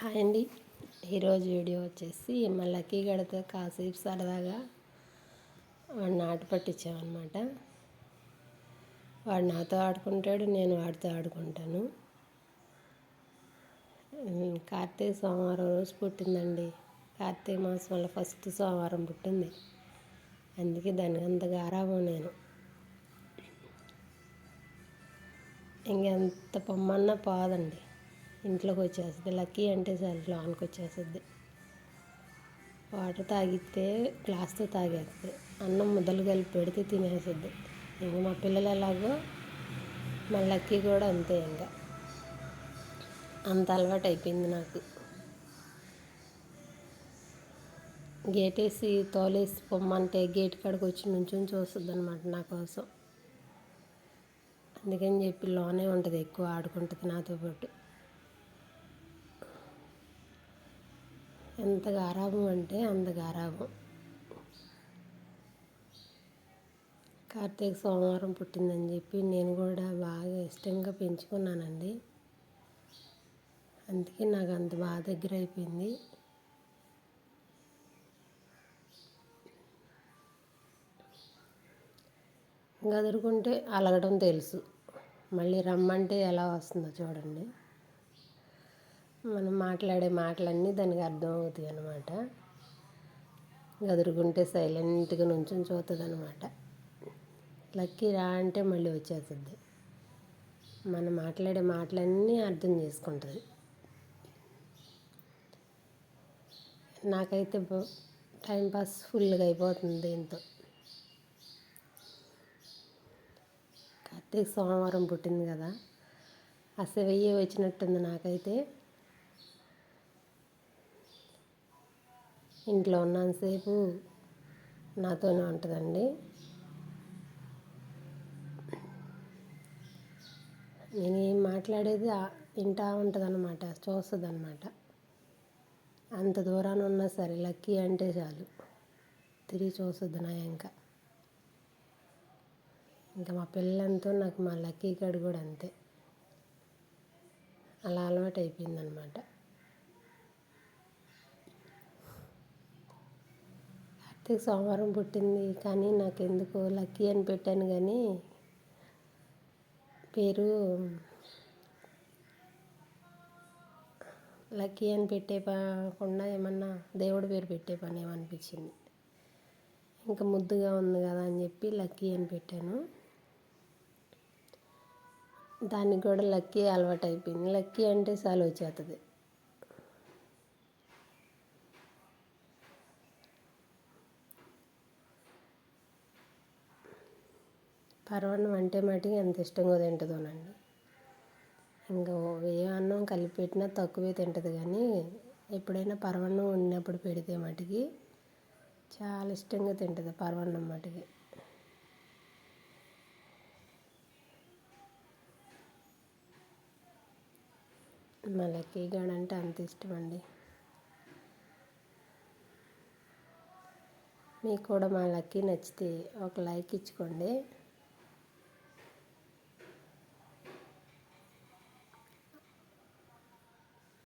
Hi అండి. ఈరోజు video వచ్చేసి మా లక్కీ గడితో కాసేపు సరదాగా వాడిని ఆట పట్టించామన్నమాట. వాడు నాతో ఆడుకుంటాడు నేను వాడితో ఆడుకుంటాను. కార్తీక సోమవారం రోజు పుట్టిందండి. కార్తీక మాసం వల్ల ఫస్ట్ సోమవారం పుట్టింది. అందుకే దానికి అంత గారాబం నేను ఇంకెంత పొమ్మన్నా పోదండి. ఇంట్లోకి వచ్చేస్తుంది లక్కీ అంటే చాలు లోనికి వచ్చేస్తుంది వాటర్ తాగితే గ్లాస్తో తాగేస్తుంది. అన్నం ముద్దలు కలిపి పెడితే తినేస్తుంది. ఇంకా మా పిల్లలు ఎలాగో మా లక్కీ కూడా అంతే ఇంకా. అంత అలవాటు అయిపోయింది నాకు. గేట్ వేసి తోలేసి పొమ్మంటే గేట్ కాడికి వచ్చి నుంచుని చూస్తుంది అనమాట నా కోసం. అందుకని చెప్పి లోనే ఉంటుంది ఎక్కువ ఆడుకుంటుంది నాతో పాటు ఎంత గారాబం అంటే అంత గారాబం. కార్తీక సోమవారం పుట్టిందని చెప్పి నేను కూడా బాగా ఇష్టంగా పెంచుకున్నానండి. అందుకే నాకు అంత బాగా దగ్గర అయిపోయింది. గదురుకుంటే అలగడం తెలుసు. మళ్ళీ రమ్మంటే ఎలా వస్తుందో చూడండి. మనం మాట్లాడే మాటలన్నీ దానికి అర్థం అవుతాయి అన్నమాట. గదురుకుంటే సైలెంట్గా నుంచొని చూస్తుంది అనమాట లక్కీ రా అంటే మళ్ళీ వచ్చేస్తుంది. మనం మాట్లాడే మాటలన్నీ అర్థం చేసుకుంటుంది. నాకైతే టైంపాస్ ఫుల్గా అయిపోతుంది దీంతో. కార్తీక సోమవారం పుట్టింది కదా. ఆ వచ్చినట్టుంది నాకైతే. ఇంట్లో ఉన్నంతసేపు నాతోనే ఉంటుందండి. నేను ఏం మాట్లాడేది వింటా ఉంటుందన్నమాట చూస్తుందన్నమాట. చూస్తుంది అనమాట అంత దూరాన ఉన్నా సరే లక్కీ అంటే చాలు తిరిగి చూస్తుంది నా ఇంకా. ఇంకా మా పిల్లలంతా నాకు మా లక్కీ గడు కూడా అంతే. అలా అలవాటు అయిపోయిందనమాట కార్తీక సోమవారం పుట్టింది కానీ నాకు ఎందుకో లక్కీ అని పెట్టాను కానీ పేరు లక్కీ అని పెట్టే కాకుండా ఏమన్నా దేవుడి పేరు పెట్టే పని ఏమనిపించింది? ఇంకా ముద్దుగా ఉంది కదా అని చెప్పి లక్కీ అని పెట్టాను. దానికి కూడా లక్కీ అలవాటు అయిపోయింది లక్కీ అంటే చాలు వచ్చేస్తుంది పరమాన్నం అంటే మటుకు ఎంత ఇష్టంగా తింటుందోనండి ఇంకా ఏ అన్నం కలిపి పెట్టినా తక్కువే తింటుంది కానీ ఎప్పుడైనా పరమాన్నం వండినప్పుడు పెడితే మటుకి చాలా ఇష్టంగా తింటుంది పరమాన్నం మటుకి. మా లక్కీ గాడ్ అంటే అంత ఇష్టం అండి మీకు కూడా మా లక్కీ నచ్చితే ఒక లైక్ ఇచ్చుకోండి.